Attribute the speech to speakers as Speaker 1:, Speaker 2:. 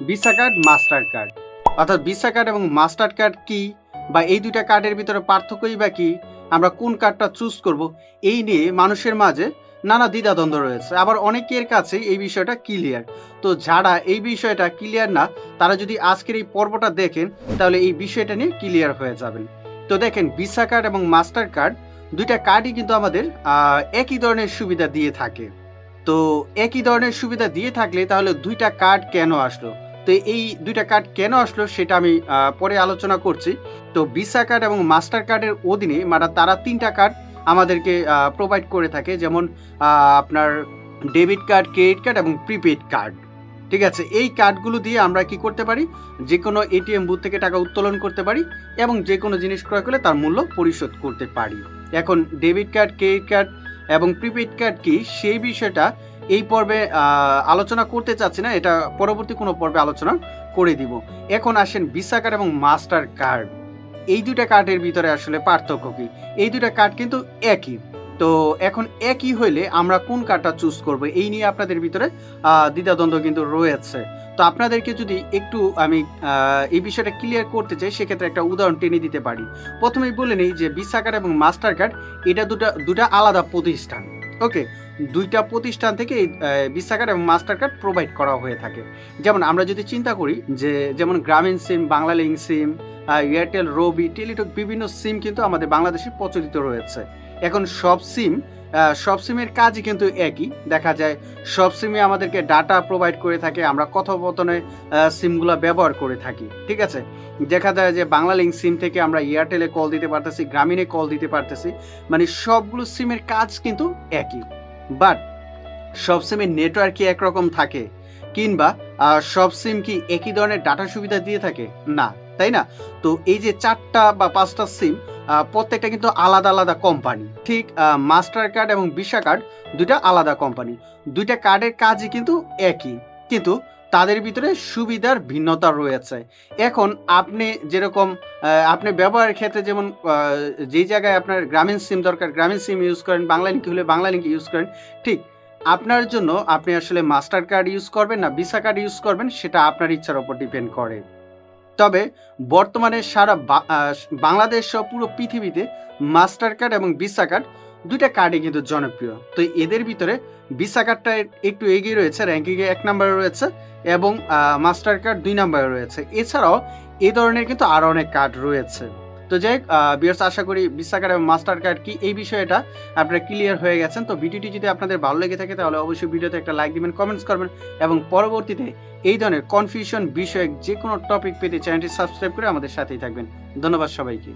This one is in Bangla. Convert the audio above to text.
Speaker 1: ভিসা কার্ড মাস্টার কার্ড অর্থাৎ ভিসা কার্ড এবং মাস্টার কার্ড কি বা এই দুইটা কার্ডের ভিতরে পার্থক্যই বা কি, আমরা কোন কার্ডটা চুজ করব, এই নিয়ে মানুষের মাঝে নানা দ্বিধাদ্বন্দ্ব রয়েছে। আবার অনেকের কাছে এই বিষয়টা ক্লিয়ার তো যারা এই বিষয়টা ক্লিয়ার না, তারা যদি আজকের এই পর্বটা দেখেন, তাহলে এই বিষয়টা নিয়ে ক্লিয়ার হয়ে যাবেন। তো দেখেন ভিসা কার্ড এবং মাস্টার কার্ড দুইটা কার্ডই কিন্তু আমাদের একই ধরনের সুবিধা দিয়ে থাকে। তো একই ধরনের সুবিধা দিয়ে থাকলে তাহলে দুইটা কার্ড কেন আসলো? তো এই দুইটা কার্ড কেন আসলো সেটা আমি পরে আলোচনা করছি। তো ভিসা কার্ড এবং মাস্টার কার্ডের অধীনে মানে তারা তিনটা কার্ড আমাদেরকে প্রোভাইড করে থাকে। যেমন আপনার ডেবিট কার্ড ক্রেডিট কার্ড এবং প্রিপেড কার্ড ঠিক আছে? এই কার্ডগুলো দিয়ে আমরা কি করতে পারি? যে কোনো এটিএম বুথ থেকে টাকা উত্তোলন করতে পারি এবং যে কোনো জিনিস ক্রয় করলে তার মূল্য পরিশোধ করতে পারি। এখন ডেবিট কার্ড ক্রেডিট কার্ড এবং প্রিপেড কার্ড কি? সেই বিষয়টা এই পর্বে আলোচনা করতে চাচ্ছি না, এটা পরবর্তী কোনো পর্বে আলোচনা করে দিব। এখন আসেন ভিসা কার্ড এবং মাস্টার কার্ড। এই দুইটা কার্ডের ভিতরে আসলে পার্থক্য কি? এই দুইটা কার্ড কিন্তু একই। তো এখন একই হইলে আমরা কোন কার্ডটা চুজ করব? এই নিয়ে আপনাদের ভিতরে দ্বিধাদ্বন্দ্ব কিন্তু রয়েছে। তো আপনাদেরকে যদি একটু আমি এই বিষয়টা ক্লিয়ার করতে চাই, সেক্ষেত্রে একটা উদাহরণ টেনে দিতে পারি। প্রথমেই বলে নিই যে ভিসা কার্ড এবং মাস্টার কার্ড, এটা দুটা দুটা আলাদা প্রতিষ্ঠান। ওকে? দুইটা প্রতিষ্ঠান থেকে এই ভিসা কার্ড এবং মাস্টার কার্ড প্রোভাইড করা হয়ে থাকে। যেমন আমরা যদি চিন্তা করি যে, যেমন গ্রামীণ সিম বাংলা লিঙ্ক সিম এয়ারটেল রবি টেলিটক বিভিন্ন সিম কিন্তু আমাদের বাংলাদেশে প্রচলিত রয়েছে। এখন সব সিম সব সিমের কাজই কিন্তু একই। দেখা যায় সব সিমে আমাদেরকে ডাটা প্রোভাইড করে থাকে, আমরা কথোপকথনে সিমগুলো ব্যবহার করে থাকি, ঠিক আছে? দেখা যায় যে বাংলা লিঙ্ক সিম থেকে আমরা এয়ারটেলে কল দিতে পারতেছি গ্রামীণে কল দিতে পারতেছি মানে সবগুলো সিমের কাজ কিন্তু একই। বাট সব সিমের নেটওয়ার্ক কি একরকম থাকে, কিংবা সব সিম কি একই ধরনের ডাটা সুবিধা দিয়ে থাকে? না, তাই না? তো এই যে চারটা বা পাঁচটা সিম প্রত্যেকটা কিন্তু আলাদা আলাদা কোম্পানি। ঠিক মাস্টার কার্ড এবং ভিসা কার্ড দুইটা আলাদা কোম্পানি। দুইটা কার্ডের কাজই কিন্তু একই। কিন্তু তাদের ভিতরে সুবিধার ভিন্নতা রয়েছে। এখন আপনি যেরকম আপনি ব্যবহারের ক্ষেত্রে যেমন যেই জায়গায় আপনার গ্রামীণ সিম দরকার, গ্রামীণ সিম ইউজ করেন, বাংলা লিঙ্ক হলে বাংলা লিঙ্ক ইউজ করেন, ঠিক আপনার জন্য আপনি আসলে মাস্টার কার্ড ইউজ করবেন না ভিসা কার্ড ইউজ করবেন, সেটা আপনার ইচ্ছার উপর ডিপেন্ড করে। তবে বর্তমানে সারা বাংলাদেশ সহ পুরো পৃথিবীতে মাস্টার কার্ড এবং ভিসা কার্ড দুইটা কার্ডই কিন্তু জনপ্রিয়। তো এদের ভিতরে ভিসা কার্ডটা একটু এগিয়ে রয়েছে র্যাঙ্কিংয়ে এক নম্বরে রয়েছে এবং মাস্টার কার্ড দুই নম্বরে রয়েছে। এছাড়াও এই ধরনের কিন্তু আরও অনেক কার্ড রয়েছে। তো যাই হোক বিয়ার্স আশা করি ভিসা কার্ড এবং মাস্টার কার্ড কি এই বিষয়টা আপনারা ক্লিয়ার হয়ে গেছেন। তো ভিডিওটি যদি আপনাদের ভালো লেগে থাকে, তাহলে অবশ্যই ভিডিওতে একটা লাইক দিবেন কমেন্টস করবেন এবং পরবর্তীতে এই ধরনের কনফিউশন বিষয়ক যে কোনো টপিক পেতে চ্যানেলটি সাবস্ক্রাইব করে আমাদের সাথেই থাকবেন। ধন্যবাদ সবাইকে।